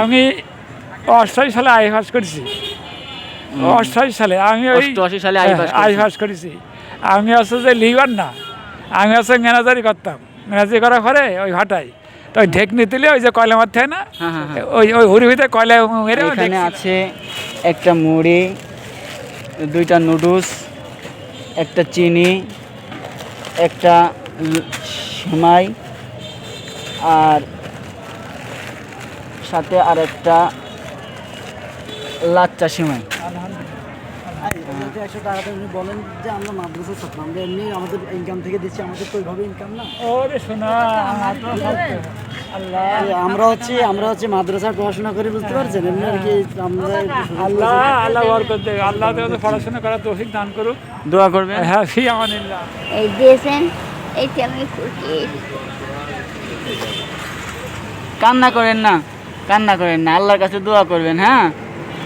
আমি অষ্টাশি সালে আই পাস করেছি। অষ্টাশি সালে আমি ওই অষ্টআশি সালে আই পাস করেছেন। করেছি। আমি হচ্ছে যে লিভার না আমি হচ্ছে ম্যানেজারি করতাম। ম্যানেজারি করার পরে ওই ভাটাই তো ওই ঢেকনি তুলে ওই যে কয়লা মারতে হয় না হ্যাঁ, হ্যাঁ, হ্যাঁ। ওই ওই হুড়ি ভিতরে কয়লা মেরে এখানে আছে একটা মুড়ি দুইটা নুডলস একটা চিনি একটা সেমাই আর সাথে আর একটা লাচ্চা সেমাই একশো টাকাটা উনি বলেন যে আমরা মাদ্রাসার ছাত্র আমরা এমনি আমাদের ইনকাম থেকে দিচ্ছি আমাদের তো ওইভাবে ইনকাম না আল্লাহ। আমরা হচ্ছে আমরা হচ্ছে মাদ্রাসায় পড়াশোনা করে বুঝতে পারছেন? এমনি আর কি আমরা আল্লাহ আল্লাহ বরকত দেবে। আল্লাহ পড়াশোনা করার তৌফিক দান করুক। দোয়া করবেন। হ্যাঁ ফি আমানিল্লাহ। এই দিয়েছেন এইটা আমি খুশি কান্না করেন না। কান্না করেন না আল্লাহর কাছে দোয়া করবেন হ্যাঁ?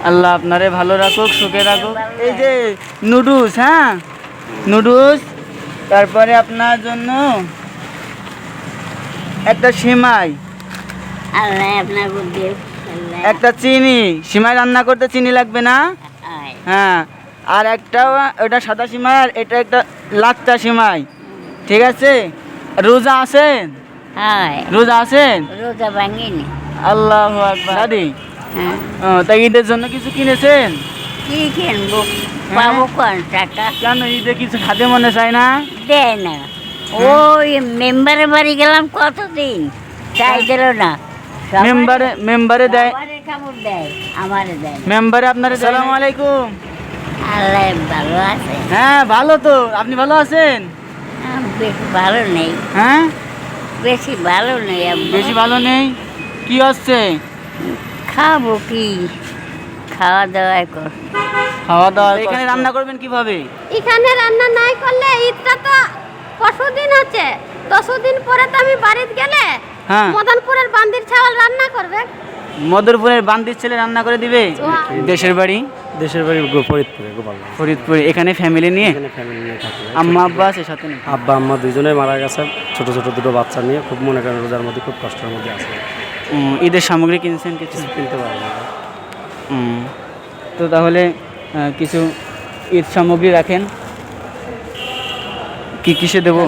আল্লাহ আপনারে ভালো রাখুক সুখে রাখুক। এই যে নুডলস হ্যাঁ? নুডলস তারপরে আপনার জন্য একটা সিমাই। একটা চিনি সিমাই রান্না করতে চিনি লাগবে না। হ্যাঁ আর একটা ওটা সাদা সিমাই আর এটা একটা লাচ্চা সিমাই। ঠিক আছে? রোজা আছেন? হয়। রোজা আছেন? রোজা ভাঙিনি। আল্লাহ আকবার। দাদি হ্যাঁ। ও, তাই ঈদের জন্য কিছু কিনেছেন? কি কিনবো? পাবো কোন টাকা? কেন ঈদে কিছু খাতে মনে চায় না? দেয় না। ওই মেম্বারের বাড়ি গেলাম কতদিন? চাই দিল না। মেম্বারে মেম্বারে দেয়। সবারই দেয় আমারে দেয় না। মেম্বারে আপনার সালাম আলাইকুম। আল্লাহ ভালো আছে। হ্যাঁ ভালো তো। আপনি ভালো আছেন? বেশি ভালো নেই। হ্যাঁ? বেশি ভালো নেই বেশি ভালো নেই? কি হচ্ছে? খাব কি? খাওয়া দাওয়া কর খাওয়া দাওয়া এখানে রান্না করবেন কীভাবে? এখানে রান্না নাই করলে ঈদটা তো পরশু দিন হচ্ছে দশু দিন পরে তো আমি বাড়িতে গেলে হ্যাঁ। মদনপুরের বান্দির চাওয়াল রান্না করবে। মদরপুরের বান্দির ছেলে রান্না করে দিবে? দেশের বাড়ি? দেশের বাড়ি ফরিদপুরে গোপালগঞ্জ। ফরিদপুর। এখানে ফ্যামিলি নিয়ে? এখানে ফ্যামিলি নিয়ে থাকি। আম্মা আব্বা আছে সাথে নাকি? আব্বা আম্মা দুইজনে মারা গেছে। ছোট ছোট দুটো বাচ্চা নিয়ে। খুব মনে করেন রোজার মধ্যে খুব কষ্টের মধ্যে আছে। ঈদের সামগ্রী কিনছেন কিছু? কিনতে পারি না তো তাহলে কিছু ঈদ সামগ্রী রাখেন। কি কিসে দেবো?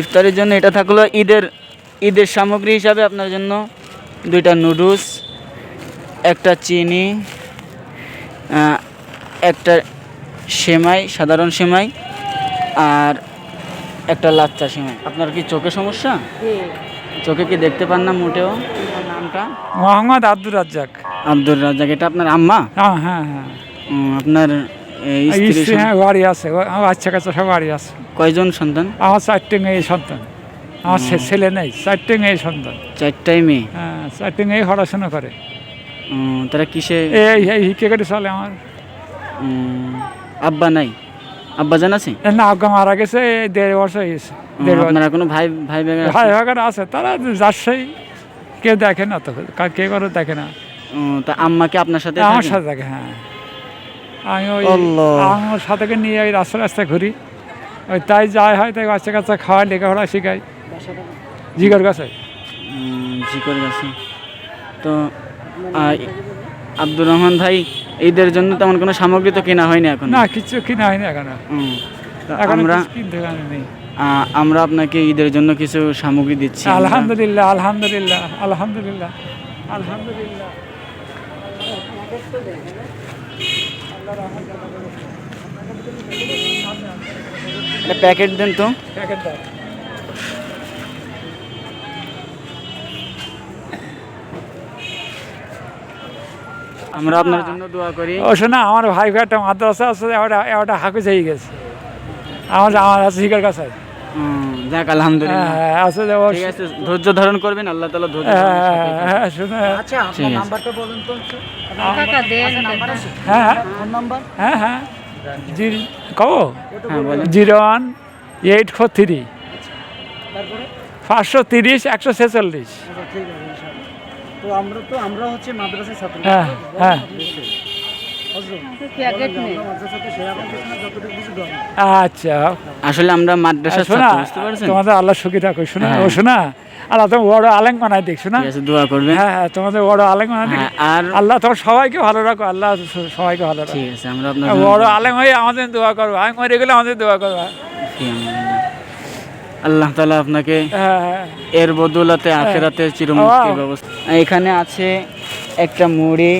ইফতারের জন্য এটা থাকল ঈদের ঈদের সামগ্রী হিসাবে আপনার জন্য দুইটা নুডলস একটা চিনি একটা সেমাই সাধারণ সেমাই আর একটা লাচ্চা সেমাই। আপনার কি চোখে সমস্যা? চোখে কি দেখতে পান না মোটেও? নামটা? মোহাম্মদ আব্দুর রাজ্জাক। আব্দুর রাজ্জাক এটা আপনার আম্মা? হ্যাঁ হ্যাঁ হ্যাঁ। আপনার স্ত্রী হ্যাঁ বাড়ি আছে। আমার বাচ্চা কাছে সব বাড়ি আছে। কয়জন সন্তান? আমার চারটে মেয়ে সন্তান। আমার ছেলে নেই চারটে মেয়ে সন্তান। চারটাই মেয়ে? হ্যাঁ চারটে মেয়ে পড়াশোনা করে। তারা কিসে? এই এই করে চলে আমার। আব্বা নাই? আব্বা জান আছে? না আজ্ঞা মারা গেছে দেড় বছর হয়ে বছর। আপনারা কোনো ভাই ভাই? ভাই ভাগার আছে তারা যাচ্ছেই। কেউ দেখে না তো কা- করে দেখে না। তা আম্মাকে আপনার সাথে আমার সাথে দেখে হ্যাঁ। আমি ওই আমার সাথে নিয়ে ওই রাস্তা রাস্তায় ঘুরি। ওই তাই যাই হয় তাই বাচ্চা কাচ্চা খাওয়াই লেখাপড়া শিখাই জিগর গাছে। জিকর গেছে। তো আব্দুর রহমান ভাই ঈদের জন্য তেমন কোনো সামগ্রী তো কেনা হয়নি এখন? না কিছু কিনা হয়নি এখনও। এখন আমরা কিনতে নেই। আমরা আপনাকে ঈদের জন্য কিছু সামগ্রী দিচ্ছি। আলহামদুলিল্লাহ আলহামদুলিল্লাহ আলহামদুলিল্লাহ আলহামদুলিল্লাহ। একটা প্যাকেট দেন তো। প্যাকেট দাও। আমরা আপনার জন্য দোয়া করি। ও শোনা আমার ভাই একটা মাদ্রাসা আছে ওটা ওটা হাকুজ হয়ে গেছে। আমার আমার আছে শিকার কাছে। যাক আলহামদুলিল্লাহ। হ্যাঁ আছে যে ঠিক আছে ধৈর্য ধারণ করবেন আল্লাহ তালা ধৈর্য হ্যাঁ। হ্যাঁ, আচ্ছা আপনার নাম্বারটা বলেন তো নাম্বার আছে হ্যাঁ হ্যাঁ। Phone number? হ্যাঁ হ্যাঁ। জি কব? হ্যাঁ zero one eight four three. পাঁচশো তিরিশ একশো ছেচল্লিশ। আচ্ছা আছে। তো আমরা তো আমরা হচ্ছে মাদ্রাসার ছাত্র। হ্যাঁ, হ্যাঁ। আচ্ছা। আসলে আমরা শোনা তোমাদের আল্লাহ সুখী শোনা হ্যাঁ। ও শোনা আল্লাহ তোমার বড় দেখছ না দোয়া করবেন। হ্যাঁ হ্যাঁ তোমাদের বড় হ্যাঁ আর আল্লাহ তোমার সবাইকে ভালো রাখো আল্লাহ সবাইকে ভালো রাখো। ঠিক আছে আমরা আপনার বড় আলেম হয়ে আমাদের দোয়া করব। আমি মরে গেলে আমাদের দোয়া করব। আল্লাহ তালা আপনাকে হ্যাঁ এর বদৌলতে আখেরাতে চিরমুক্তির. ব্যবস্থা এখানে আছে একটা মুড়ি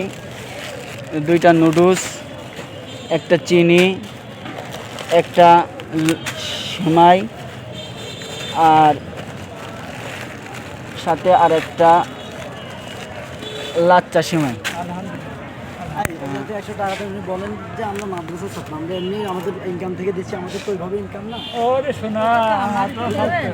দুইটা নুডলস একটা চিনি একটা সেমাই আর সাথে আর একটা লাচ্চা সেমাই। একশো টাকাটা আপনি বলেন যে আমরা মাদ্রাসার ছাত্র আমরা এমনি আমাদের ইনকাম থেকে দিচ্ছি আমাদের তো ওইভাবে ইনকাম না। ওরে শোনা আমার তো সত্য।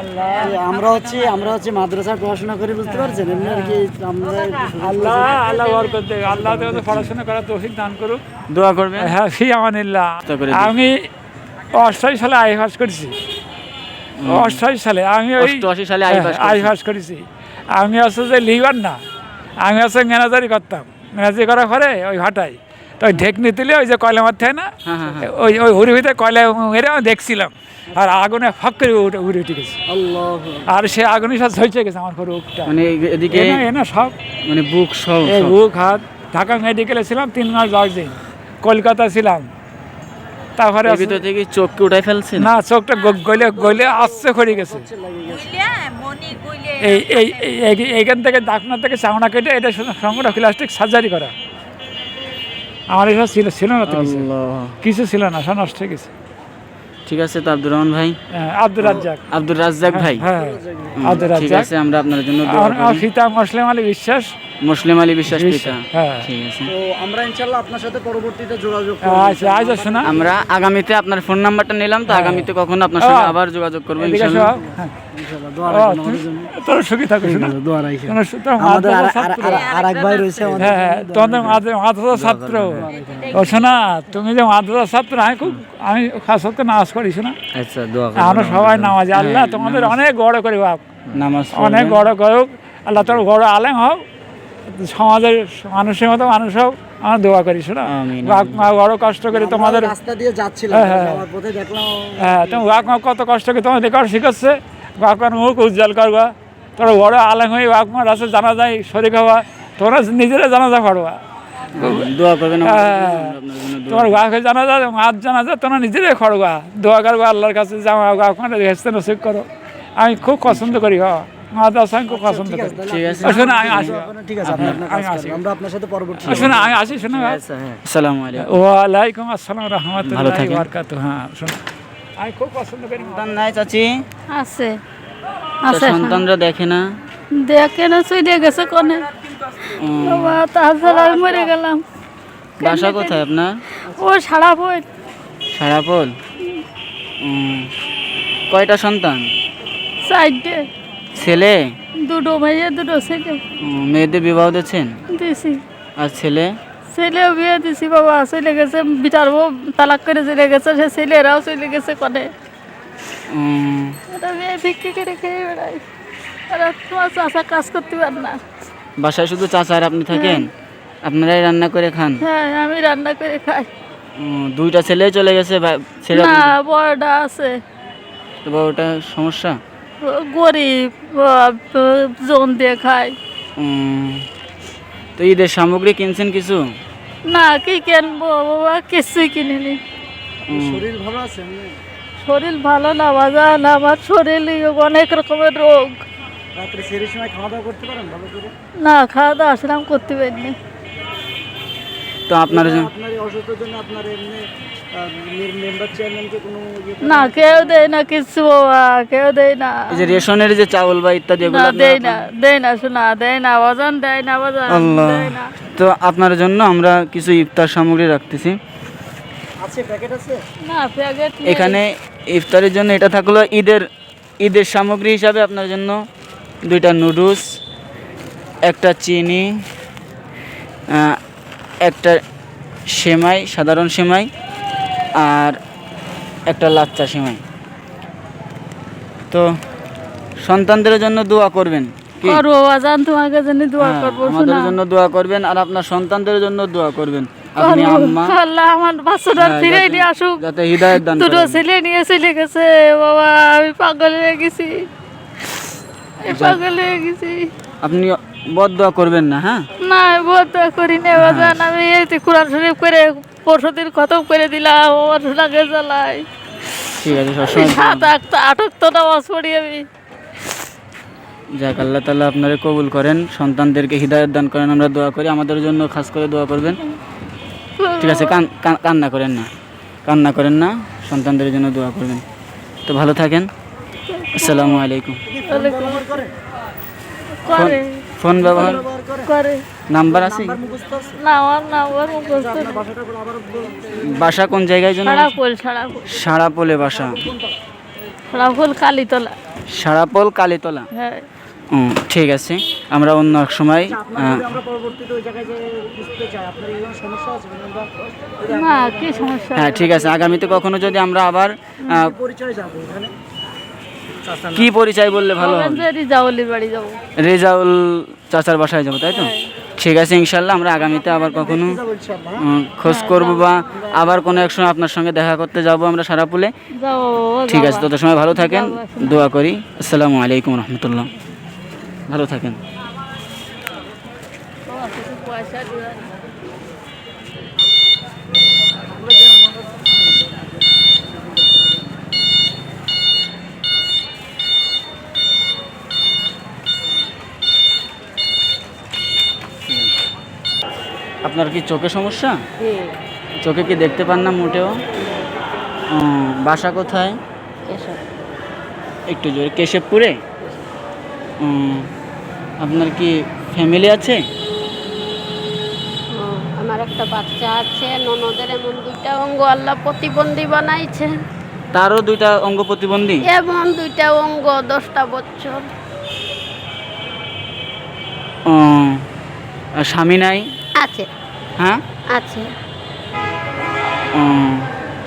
আল্লাহ। আমরা হচ্ছে আমরা হচ্ছে মাদ্রাসায় পড়াশোনা করে বুঝতে পারছেন এমনি আর কি আমরা একটু আল্লাহ আল্লাহ বরকত আল্লাহ পড়াশোনা করার তৌফিক দান করুক। দোয়া করবেন। হ্যাঁ ফি আমানিল্লাহ। আমি অষ্টাশি সালে আই পাস করেছি। সালে আমি ওই অষ্টআশি সালে আই পাস হ্যাঁ। করেছি। আমি আছে যে লিভার না আমি আছে ম্যানেজারি করতাম। ম্যানেজারি করার পরে ওই ভাটাই তো ওই ঢেকনি তুলে ওই যে কয়লা মারতে হয় না হ্যাঁ হ্যাঁ হ্যাঁ। ওই ওই হুড়ি ভিতরে কয়লা মেরে আমি দেখছিলাম। আর আগুনে ফাঁক করে উঠে উড়ে উঠে গেছে। আর সে আগুনের সব ঝইছে গেছে আমার পুরো উঠটা মানে এদিকে এনা সব। মানে বুক সব। বুক হাত ঢাকা মেডিকেলে ছিলাম তিন মাস দশ দিন। কলকাতা ছিলাম। তারপরে ভিতর থেকে চোখকে উঠাই ফেলছেন না চোখটা গলে গলে আসছে করে গেছে। এই এই এই- এই- এইখান থেকে দাকনা থেকে চামড়া কেটে এটা সংগ্রহ প্লাস্টিক সার্জারি করা। আমার এসব ছিল ছিল না তো কিছু। কিছু ছিল না সব নষ্ট হয়ে গেছে। ঠিক আছে তো আব্দুর রহমান ভাই। হ্যাঁ, আব্দুর রাজ্জাক। আব্দুর রাজ্জাক ভাই। হ্যাঁ আব্দুর ঠিক রাজ্জাক। আছে আমরা আপনার জন্য দোয়া করি। পিতা মুসলিম আলী বিশ্বাস মুসলিম আলী বিশ্বাস পিতা। হ্যাঁ। ঠিক আছে। তো আমরা ইনশাল্লাহ আপনার সাথে পরবর্তীতে যোগাযোগ করব আচ্ছা শোনা আমরা আগামীতে আপনার ফোন নাম্বারটা নিলাম তো আগামীতে কখনো আপনার হ্যাঁ। আবার যোগাযোগ করব ইনশাআল্লাহ। হ্যাঁ। ইনশাল্লাহ দোয়া রাখবেন তুমি- আমাদের জন্য। তোর সুখী থাকো শোনা। দোয়া রাখবেন তোমার সু- তোমার আমাদের আর ছাত্র। আর- আর এক ভাই রয়েছে আমাদের হ্যাঁ হ্যাঁ তোমাদের মাদ্রা- ছাত্র। ও শোনা তুমি যে ছাত্র আমি খুব আমি খাস করতে নামাজ করি শোনা। আচ্ছা দোয়া আমরা সবাই নামাজ আল্লাহ তোমাদের অনেক বড় করে বাপ। নামাজ অনেক। বড় করুক আল্লাহ তোর বড় আলেম হোক সমাজের মানুষের মতো মানুষ হোক আমরা দোয়া করি শোনা। আমিন, বাপ মা বড় কষ্ট করে তোমাদের রাস্তা দিয়ে যাচ্ছিলাম হ্যাঁ, হ্যাঁ। হ্যাঁ তুমি বাপ মা কত কষ্ট করে তোমাদের কর শিখাচ্ছে। বাপ মার মুখ উজ্জ্বল করবা। তোর বড় আলেম হয়ে বাপ মার আছে জানা যায় শরীর হওয়া তোমরা নিজেরা জানাজা পড়বা। হ্যাঁ। আমরা আপনার জন্য দোয়া। তোমার বাপকে জানা যায় মাছ জানা যায় তোমরা নিজেরাই খড়বা দোয়া করবা আল্লাহর কাছে জামা বাপ মার হেসতে নসিব করো। আমি খুব পছন্দ করি হ্যাঁ আমি খুব পছন্দ ঠিক আছে ঠিক আছে। ও, শোনো আমি আসি ঠিক আছে আমি আসি। আমরা আপনার সাথে পরবর্তী শোনো আমি আসি শোনো হ্যাঁ আলাইকুম। আসসালাম রহমতুল্লাহ হ্যাঁ শোনো আমি খুব পছন্দ করি সন্তান নাই চাচি? আছে। আছে সন্তানরা দেখে না? দেখে না চলে গেছে কোনে। বাবা তাছাড়া আমি মরে গেলাম। বাসা কোথায় আপনার? ও সারা বই সারাপোল কয়টা সন্তান? চারটে। ছেলে? দুটো মেয়ে দুটো ছেলে। মেয়েদের বিবাহ দিচ্ছেন? দিছি। আর ছেলে? ছেলেও বিয়ে দিছি বাবা চলে গেছে বিটার বউ তালাক করে চলে গেছে সে ছেলেরাও চলে গেছে কোনে ওটা মেয়ে বিক্রি করে খেয়ে বেড়াই আর তোমার চাষা কাজ করতে পার না। বাসায় শুধু চাচা আর আপনি থাকেন? আপনারাই রান্না করে খান? হ্যাঁ আমি রান্না করে খাই। দুইটা ছেলে চলে গেছে ছেলে না বড়টা আছে। তো ওটা সমস্যা? গরিব জোন দিয়ে খায় তো ঈদের সামগ্রী কিনছেন কিছু? না কি কিনবো বাবা? কিছুই কিনিনি। শরীর ভালো আছে শরীর ভালো না বাজান আমার শরীরে অনেক রকমের রোগ। রাত্রে সেরের সময় খাওয়া দাওয়া করতে পারেন ভালো করে? না খাওয়া দাওয়া সেরকম করতে পারিনি। তো আপনার জন্য- আপনার অসুস্থতার জন্য আপনার এমনি ইয়ে না কেউ দেয় না কিছু কেউ দেয় না। এই যে রেশনের যে চাউল বা ইত্যাদি এগুলো দেয় না দেয় না শোনা দেয় না বাজান দেয় না বাজান আল্লাহ। দেয় না। তো আপনার জন্য আমরা কিছু ইফতার সামগ্রী রাখতেছি। আছে প্যাকেট আছে? না প্যাকেট এখানে ইফতারের জন্য এটা থাকল ঈদের ঈদের সামগ্রী হিসাবে আপনার জন্য দুইটা নুডলস একটা চিনি একটা সেমাই সাধারণ সেমাই আর একটা লাচ্চা সেমাই। তো সন্তানদের জন্য দোয়া করবেন। কি? করব বাজান তোমাকে জন্য দোয়া হ্যাঁ, করব আমাদের জন্য দোয়া করবেন আর আপনার সন্তানদের জন্য দোয়া করবেন। আপনি আম্মা। আল্লাহ আমার বাচ্চাটা হ্যাঁ, ফিরে নিয়ে আসুক। যাতে হৃদায়ত দান দুটো ছেলে নিয়ে চলে গেছে। বাবা আমি পাগল হয়ে গেছি। পাগল হয়ে গেছি। আপনি বদ দোয়া করবেন না হ্যাঁ? না বদ্ধ করি না বাজান। আমি এই কোরআন শরীফ করে পরশুদিন খতম করে দিলাম আমার সোনাকে জ্বালাই ঠিক আছে সবসময় সাত আট আটক তো নামাজ পড়ি আমি। যাক আল্লাহ তালা আপনারা কবুল করেন সন্তানদেরকে হৃদায়ত দান করেন আমরা দোয়া করি আমাদের জন্য খাস করে দোয়া করবেন। ঠিক আছে কান কান- কান্না করেন না কান্না করেন না সন্তানদের জন্য দোয়া করবেন। তো ভালো থাকেন আসসালামু আলাইকুম। ফোন ব্যবহার করে। নাম্বার আছে না আমার নাম্বার মুখস্থ বাসা কোন জায়গায় জন্য সারাপোল সারাপোল। সারাপোলে বাসা। সারাপোল কালীতলা। সারাপোল কালীতলা? হ্যাঁ। ঠিক আছে। আমরা অন্য এক সময় আপনার আহ, যদি আমরা পরবর্তীতে ওই জায়গায় যে বুঝতে চাই আপনার এই কোনো সমস্যা আছে কিনা আমরা না কি সমস্যা হ্যাঁ ঠিক আছে। আগামীতে কখনো যদি আমরা আবার আহ, পরিচয় যাব এখানে কি পরিচয় বললে ভালো হবে? রিজাউলির বাড়ি যাব। রেজাউল চাচার বাসায় যাব তাই তো? ঠিক আছে ইনশাল্লাহ আমরা আগামীতে আবার কখনো খোঁজ করব বা আবার কোনো এক সময় আপনার সঙ্গে দেখা করতে যাব আমরা সারাপুলে। ঠিক আছে তত সময় ভালো থাকেন দোয়া করি। আসসালামু আলাইকুম রহমতুল্লাহ। ভালো থাকেন। আপনার কি চোখে সমস্যা? চোখে কি দেখতে পান না মোটেও? বাসা কোথায়? একটু জোরে কেশবপুরে? আপনার কি ফ্যামিলি আছে? আমার একটা বাচ্চা আছে ননদের এমন দুইটা অঙ্গ আল্লাহ প্রতিবন্ধী বানাইছে। তারও দুইটা অঙ্গ প্রতিবন্ধী? এমন দুইটা অঙ্গ দশটা বছর। স্বামী নাই? আছে। হ্যাঁ? আছে।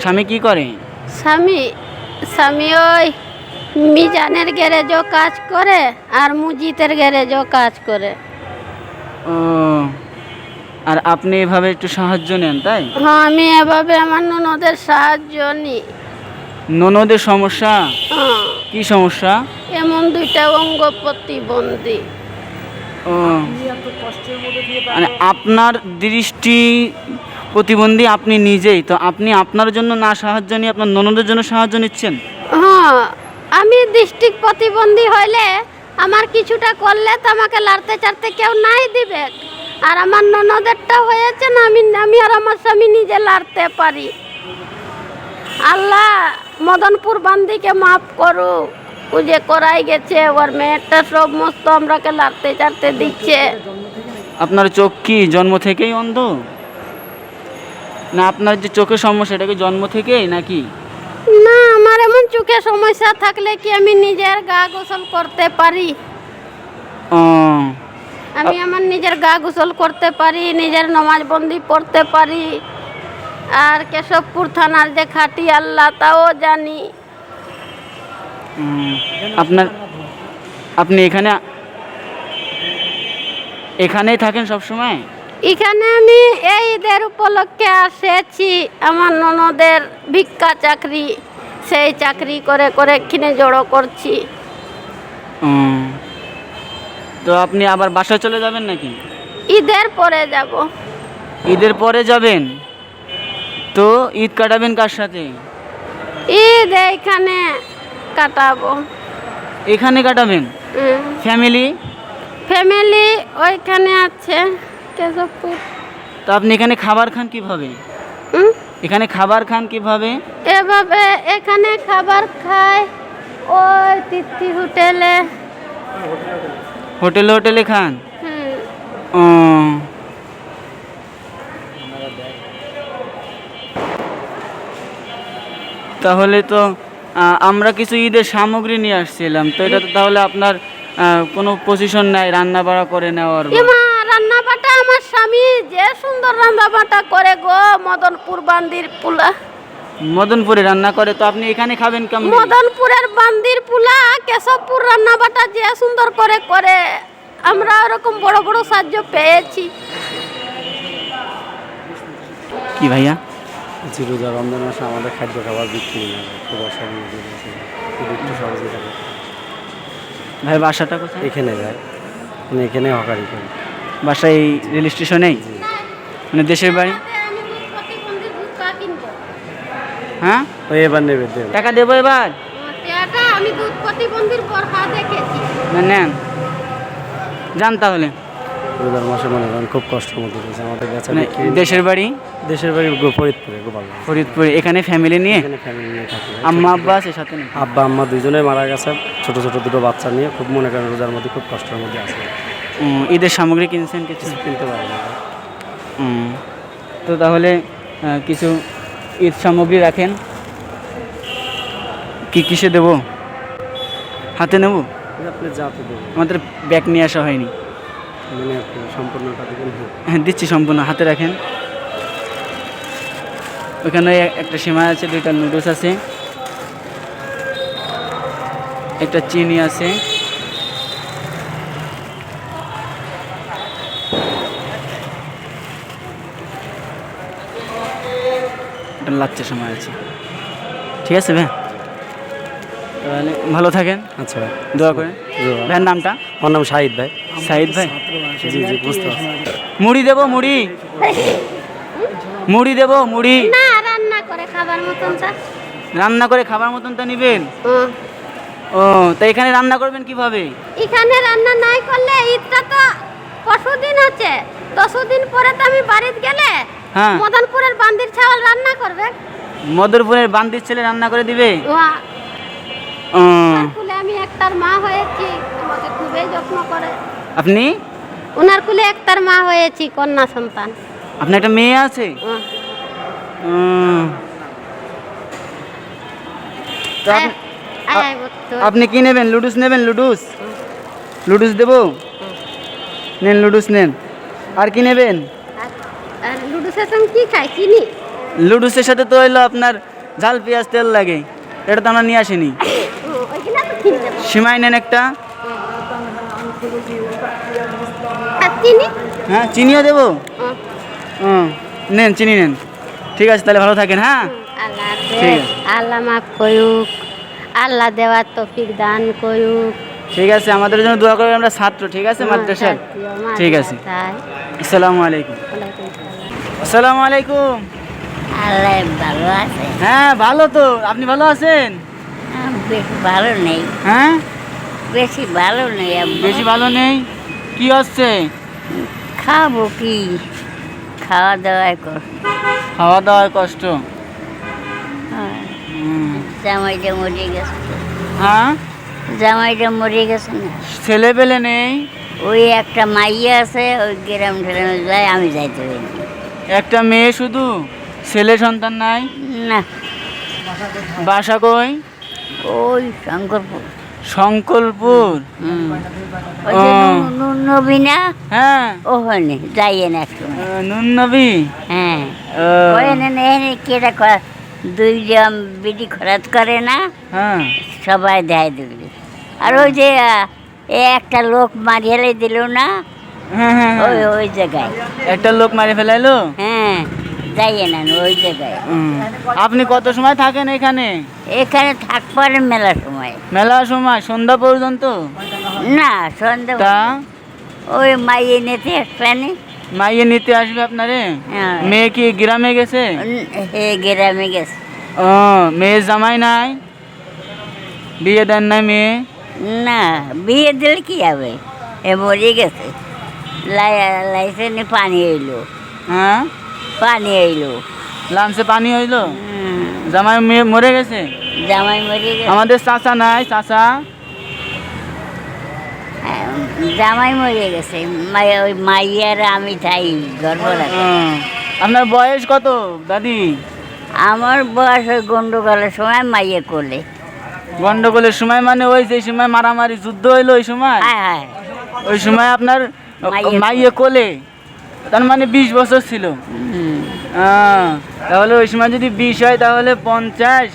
স্বামী কি করে? স্বামী স্বামী ওই মিজানের গ্যারেজও কাজ করে আর মুজিতের গ্যারেজও কাজ করে। ও আর আপনি এভাবে একটু সাহায্য নেন তাই? হ্যাঁ আমি এভাবে আমার ননদের সাহায্য নিই ননদের সমস্যা? হ্যাঁ। কি সমস্যা? এমন দুইটা অঙ্গ প্রতিবন্ধী। মানে আপনার দৃষ্টি প্রতিবন্ধী আপনি নিজেই তো আপনি আপনার জন্য না সাহায্য নিয়ে আপনার ননদের জন্য সাহায্য নিচ্ছেন? হ্যাঁ আমি ডিস্ট্রিক্ট প্রতিবন্ধী হইলে আমার কিছুটা করলে তো আমাকে লাড়তে চাড়তে কেউ নাই দিবে। আর আমার ননদেরটা হয়েছে না আমি আমি আর আমার স্বামী নিজে লাড়তে পারি। আল্লাহ মদনপুর বান্দিকে মাফ করু ও যে করাই গেছে ওর মেয়েরটা সমস্ত আমরাকে লাড়তে চাড়তে দিচ্ছে। আপনার চোখ কি জন্ম থেকেই অন্ধ? না আপনার যে চোখের সমস্যা এটা কি জন্ম থেকেই নাকি? না আমার এমন চোখে সমস্যা থাকলে কি আমি নিজের গা গোসল করতে পারি? ও। আমি আমার নিজের গা গোসল করতে পারি নিজের নমাজ বন্দি পড়তে পারি। আর কেশবপুর থানার যে খাটি আল্লাহ তাও জানি। আপনার আপনি এখানে এখানেই থাকেন সব সময় এখানে আমি এই ঈদের উপলক্ষে আসেছি। আমার ননদের ভিক্ষা চাকরি সেই চাকরি করে করে কিনে জড়ো করছি। তো আপনি আবার বাসায় চলে যাবেন নাকি? ঈদের পরে যাব। ঈদের পরে যাবেন? তো ঈদ কাটাবেন কার সাথে? ঈদ এইখানে কাটাবো। এখানে কাটাবেন? ফ্যামিলি? ফ্যামিলি ওইখানে আছে কেশবপুর। তো আপনি এখানে খাবার খান কীভাবে? এখানে খাবার খান কীভাবে? এভাবে এখানে খাবার খায় ওই তিথি হোটেলে। হোটেলে হোটেলে খান? হুম। ও। তাহলে তো আমরা কিছু ঈদের সামগ্রী নিয়ে আসছিলাম তো এটা তো তাহলে আপনার কোনো পজিশন নাই রান্না বাড়া করে নেওয়ার রান্না বাটা আমার স্বামী যে সুন্দর রান্না বাটা করে গো মদনপুর বান্দির পুলা। মদনপুরে রান্না করে তো আপনি এখানে খাবেন কেমন? মদনপুরের বান্দির পুলা কেশবপুর রান্না বাটা যে সুন্দর করে করে। আমরা ওরকম বড় বড় সাহায্য পেয়েছি। কি ভাইয়া? জি রোজা রমজান মাসে আমাদের খাদ্য খাবার বিক্রি না খুব অসুবিধা খুব একটু সহযোগিতা করতে ভাই বাসাটা কোথায়? এখানে যায় মানে এখানে হকারি করি। বাসা এই রেল স্টেশনেই? মানে দেশের বাড়ি? হ্যাঁ? ওই এবার নেবে দেবে। টাকা দেবো এবার? আমি দুধ প্রতিবন্ধীর দেখেছি। নেন। যান তাহলে। রোজার মাসে মনে করেন খুব কষ্টের মধ্যে দিয়েছে আমাদের বেচা মানে বিক্রি। দেশের বাড়ি? দেশের বাড়ি গো- ফরিদপুরে গোপালগঞ্জ ফরিদপুরে এখানে ফ্যামিলি নিয়ে? এখানে ফ্যামিলি নিয়ে থাকি। আম্মা আব্বা আছে সাথে নাকি? আব্বা আম্মা দুইজনে মারা গেছে ছোট ছোট দুটো বাচ্চা নিয়ে খুব মনে করেন রোজার মধ্যে খুব কষ্টের মধ্যে আছে। উম, ঈদের সামগ্রী কিনছেন কিছু? কিছু কিনতে পারি না। উম, তো তাহলে আহ, কিছু ঈদ সামগ্রী রাখেন। কি কিসে দেব? হাতে নেব? আপনি যাতে দেবেন। আমাদের ব্যাগ নিয়ে আসা হয়নি। মানে সম্পূর্ণটা দেবেন হ্যাঁ দিচ্ছি সম্পূর্ণ হাতে রাখেন। ওখানে একটা সীমায় আছে দুইটা নুডলস আছে। একটা চিনি আছে। লাচ্চা সময় আছে। ঠিক আছে ভাই? তাহলে ভালো থাকেন। আচ্ছা দোয়া করে দোয়া। ভাইয়ের নামটা? আমার নাম শাহিদ ভাই। সাইদ ভাই? জি জি বুঝতে পারছি। মুড়ি দেবো মুড়ি? মুড়ি দেবো মুড়ি? না রান্না করে খাবার মতন চা। রান্না করে খাবার মতন তা নিবেন? ও। তা এখানে রান্না করবেন কীভাবে? এখানে রান্না নাই করলে ঈদটা তো পরশু দিন হচ্ছে দশু দিন পরে তো আমি বাড়িতে গেলে হ্যাঁ। মদনপুরের বান্দির চাওয়াল রান্না করবে। মদরপুরের বান্দির ছেলে রান্না করে দিবে? ও, আমি একটার মা হয়েছি আমাকে খুবই যত্ন করে। আপনি? ওনার কুলে একটার মা হয়েছি কন্যা সন্তান। আপনার একটা মেয়ে আছে? তো আপ- আয়, আয়, আপনি কি নেবেন? লুডুস নেবেন? লুডুস? লুডুস দেবো? নেন লুডুস নেন। আর কি নেবেন? আর- আর লুডুসের সঙ্গে কি খাই চিনি? লুডুসের সাথে তো হইল আপনার ঝাল পেঁয়াজ তেল লাগে। এটা তো আমরা নিয়ে আসিনি। ও, তো কিনতে। সীমাই নেন একটা। চিনি? হ্যাঁ চিনিও দেবো। হুম নেন চিনি নেন। ঠিক আছে তাহলে ভালো থাকেন হ্যাঁ? আল্লাহ মাফ করুক। আল্লাহ দেওয়ার তৌফিক দান করুক। ঠিক আছে আমাদের জন্য দোয়া করবেন আমরা ছাত্র ঠিক আছে মাদ্রাসার? ঠিক আছে। আসসালামু আলাইকুম। আসসালামু। আলাইকুম। আল্লাহ ভালো আছে? হ্যাঁ ভালো তো। আপনি ভালো আছেন? ভালো নেই। হ্যাঁ? বেশি ভালো নেই বেশি ভালো নেই? কি হচ্ছে? খাব কি? খাওয়া দাওয়া কর। খাওয়া দাওয়ার কষ্ট? হ্যাঁ। জামাইটা মরে গেছে। হ্যাঁ? জামাইটা মরে গেছে না। ছেলে পেলে নেই? ওই একটা মাইয়া আছে ওই গ্রাম ঠেরামে যায় আমি যাইতে পারি একটা মেয়ে শুধু? ছেলে সন্তান নাই? না। বাসা কই? ওই শঙ্করপুর। ও। নু- হ্যাঁ। ওখানে হ্যাঁ। ওখানে কেটা বিডি খরচ করে না? হ্যাঁ। সবাই দেয় দিবি আর ওই যে এ একটা লোক মারিয়ালে দিল না? হ্যাঁ হ্যাঁ। ওই। ওই জায়গায়। একটা লোক মারি ফেলাইলো? হ্যাঁ। যাইয়ে না ওই জায়গায়। আপনি কত সময় থাকেন এখানে? এখানে থাকবার মেলা সময়। মেলার সময় সন্ধ্যা পর্যন্ত? না সন্ধ্যা তা? ওই মাইয়ে নিতে আসবেনি মাইয়ে নিতে আসবে আপনারে? হ্যাঁ। মেয়ে কি গ্রামে গেছে? হে গ্রামে গেছে। ও মেয়ে জামাই নাই? বিয়ে দেন নাই মেয়ে? না বিয়ে দিলে কি হবে? এ মরে গেছে। লাইসেন্সে পানি এলো। হ্যাঁ? পানি এলো লাঞ্চে পানি হইল জামাই মরে গেছে? জামাই মরে গেছে। আমাদের চাচা নাই চাচা। জামাই মরে গেছে। ওই মাইয়ার আমি তাই গর্ব আপনার বয়স কত দাদি? আমার বয়স ওই গন্ডগোলের সময় মাইয়ে করলে গন্ডগোলের সময় মানে ওই যে সময় মারামারি যুদ্ধ হইল ওই সময়? হ্যাঁ হ্যাঁ। ওই সময় আপনার মাইয়ে কোলে? তার মানে বিশ বছর ছিল। তাহলে ওই সময় যদি বিশ হয় তাহলে পঞ্চাশ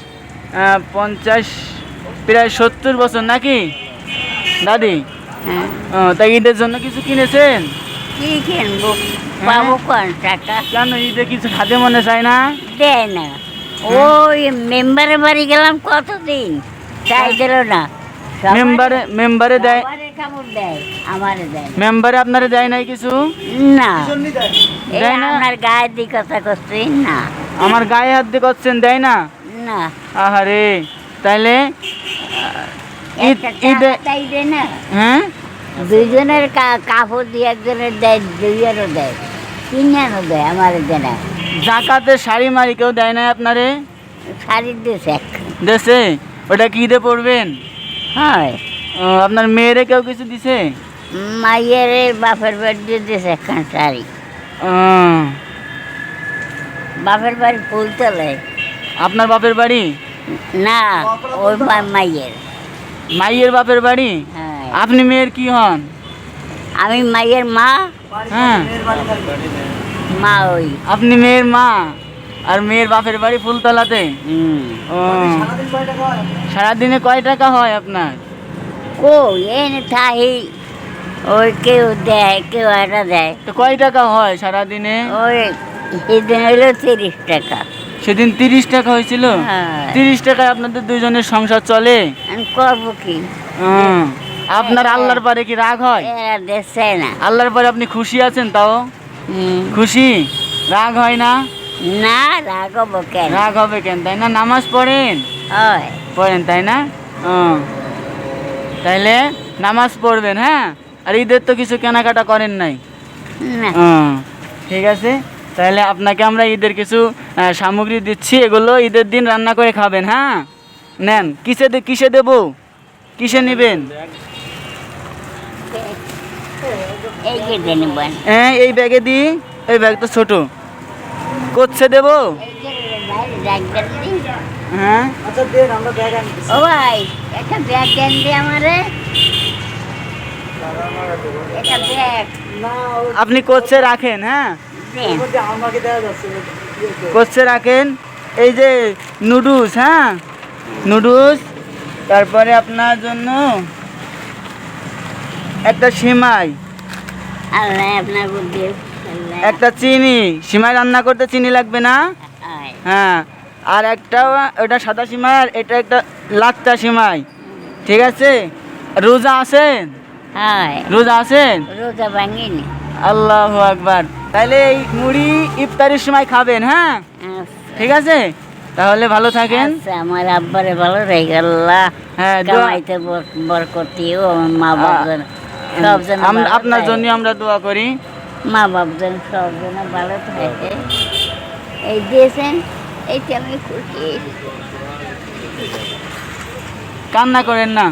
পঞ্চাশ প্রায় সত্তর বছর নাকি? দাদি? তাই ও, ঈদের জন্য কিছু কিনেছেন? কি কিনবো? পাবো কোন টাকা? কেন ঈদে কিছু খাতে মনে চায় না? দেয় না। ওই মেম্বারের বাড়ি গেলাম কতদিন? চাই দিল না। মেম্বারে মেম্বারে দেয়? কাপড় দেয়? আমারে দেয় মেম্বারে আপনারে দেয় নাই কিছু? না। দেয়? দেয় না? আপনার গায়ের দিকে কথা করছি না। আমার গায়ে হাত দিয়ে করছেন দেয় না? না। আহারে তাইলে দেয় না। হ্যাঁ? দুইজনের কা- কাপড় দিয়ে একজনের দেয় দুইয়েরও দেয়। তিনজনও দেয় আমার দেয় না। জাকাতে শাড়ি মারি কেউ দেয় না আপনারে? শাড়ির দেশ এক। দেশে? ওটা কি ঈদে পড়বেন হয় আপনার মেয়েরে কেউ কিছু দিছে? মাইয়ের বাপের বাড়ি দিয়ে দিয়েছে একখান শাড়ি বাপের বাড়ি ফুলতলে আপনার বাপের বাড়ি? না ওই মাইয়ের। মাইয়ের বাপের বাড়ি? হ্যাঁ। আপনি মেয়ের কি হন? আমি মাইয়ের মা। হ্যাঁ। মা ওই। আপনি মেয়ের মা? আর মেয়ের বাপের বাড়ি ফুলতলাতে। ও। সারাদিন কয় টাকা হয়? সারাদিনে কয় টাকা হয় আপনার? ও এনে থাহি ওই কেউ দেয় কেউ একটা দেয়। তো কয় টাকা হয় সারাদিনে? ওই সেদিন হইল তিরিশ টাকা। সেদিন তিরিশ টাকা হয়েছিল? হ্যাঁ। তিরিশ টাকায় আপনাদের দুইজনের সংসার চলে? আমি করব কি? আপনার আল্লাহর পরে কি রাগ হয়? না। আল্লাহর পরে আপনি খুশি আছেন তাও? খুশি? রাগ হয় না? না রাগবো কেন? রাগ হবে কেন? তাই না? নামাজ পড়েন? হয়। পড়েন তাই না? তাইলে নামাজ পড়বেন হ্যাঁ? আর ঈদের তো কিছু কেনাকাটা করেন নাই। ঠিক আছে? তাহলে আপনাকে আমরা ঈদের কিছু সামগ্রী দিচ্ছি এগুলো ঈদের দিন রান্না করে খাবেন হ্যাঁ? নেন কিসে কিসে দেব? কিসে নেবেন? এই হ্যাঁ এই ব্যাগে দিই এই ব্যাগ তো ছোট। কোচ্ছে দেব? এই যে ব্যাগ দেন দি। হ্যাঁ আচ্ছা ও ভাই একটা ব্যাগ দেন দি আমারে। আপনি কোচ্ছে রাখেন হ্যাঁ। ইয়েতে। কোচ্ছে রাখেন। এই যে নুডলস হ্যাঁ? নুডলস তারপরে আপনার জন্য একটা সিমাই। আল্লাহ আপনার বুদ্ধি। একটা চিনি সিমাই রান্না করতে চিনি লাগবে না? হয়। আর একটা ওটা সাদা সিমাই আর এটা একটা লাচ্চা সিমাই। ঠিক আছে? রোজা আছেন? হয়। রোজা আছেন? রোজা ভাঙিনি। আল্লাহ আকবার। তাহলে এই মুড়ি ইফতারির সময় খাবেন হ্যাঁ? ঠিক আছে? তাহলে ভালো থাকেন। আচ্ছা আমার আব্বারে ভালো রে আল্লাহ। হ্যাঁ কামাইতে বর- বরকতি ও আমার মা বাবা আপনার জন্য আমরা দোয়া করি। মা বাপ যেন সব যেন ভালো থাকে। এই দিয়েছেন এইটা আমি খুশি কান্না করেন না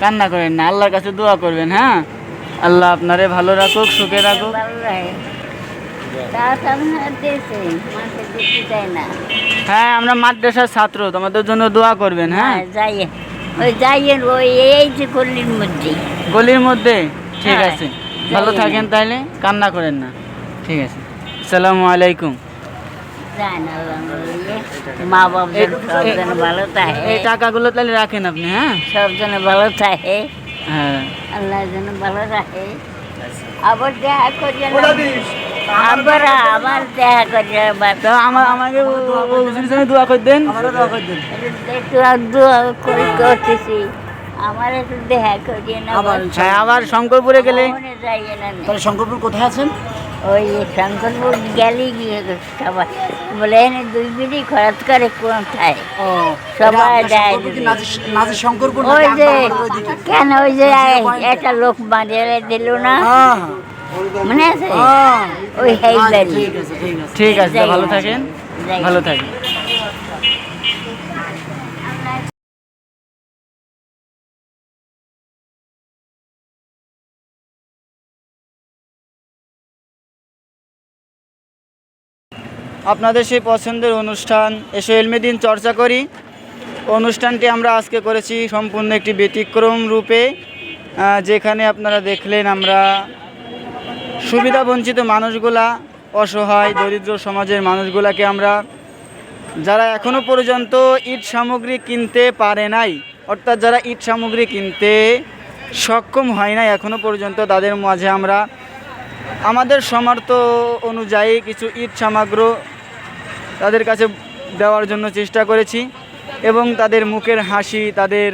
কান্না করেন না আল্লাহর কাছে দোয়া করবেন হ্যাঁ? আল্লাহ আপনারে ভালো রাখুক সুখে রাখুক। হ্যাঁ আমরা মাদ্রাসার ছাত্র তোমাদের জন্য দোয়া করবেন হ্যাঁ? হ্যাঁ যাইয়েন ওই যাইয়েন ওই এই যে গল্লির মধ্যে। গলির মধ্যে? ঠিক হ্যাঁ, আছে। ভালো থাকেন তাহলে কান্না করেন না ঠিক আছে আসসালামু আলাইকুম। মা বাপ যেন সব যেন ভালো থাকে এই টাকাগুলো তাহলে রাখেন আপনি হ্যাঁ সব যেন ভালো থাকে হ্যাঁ আল্লাহ যেন ভালো রাখে আবার দেখা করিয়া। আবার আবার দেখা করিয়া আমার আমাকে হুজুরের দোয়া করে দেন দোয়া করে দিন। দোয়া করে করতেছি আমার একটু দেখা করিয়ে না আবার হ্যাঁ আবার শঙ্করপুরে গেলে? মনে না। তাহলে শঙ্করপুর কোথায় আছেন? ওই শঙ্করপুর গেলি গিয়ে সবাই বলে এনে দুই বিড়ি খরচ করে ও সবাই দেয় শঙ্করপুর ওই যে কেন ওই যে একটা লোক বাঁধিয়ে দিল না? হ্যাঁ মনে আছে? হ্যাঁ। ওই হেই ঠিক আছে ঠিক আছে। ভালো থাকেন। ভালো থাকেন। আপনাদের সেই পছন্দের অনুষ্ঠান, এসো এলমেদিন চর্চা করি। অনুষ্ঠানটি আমরা আজকে করেছি সম্পূর্ণ একটি ব্যতিক্রম রূপে যেখানে আপনারা দেখলেন আমরা সুবিধা বঞ্চিত মানুষগুলা, অসহায়, দরিদ্র সমাজের মানুষগুলাকে আমরা, যারা এখনও পর্যন্ত ইট সামগ্রী কিনতে পারে নাই, অর্থাৎ যারা ইট সামগ্রী কিনতে সক্ষম হয় নাই এখনও পর্যন্ত, তাদের মাঝে আমরা, আমাদের সামর্থ্য অনুযায়ী কিছু ইট সামগ্রী তাদের কাছে দেওয়ার জন্য চেষ্টা করেছি এবং তাদের মুখের হাসি, তাদের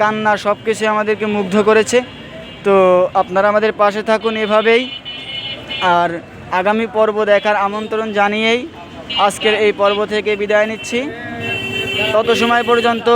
কান্না সব কিছু আমাদেরকে মুগ্ধ করেছে। তো আপনারা আমাদের পাশে থাকুন এভাবেই। আর আগামী পর্ব দেখার আমন্ত্রণ জানিয়েই আজকের এই পর্ব থেকে বিদায় নিচ্ছি। তত সময় পর্যন্ত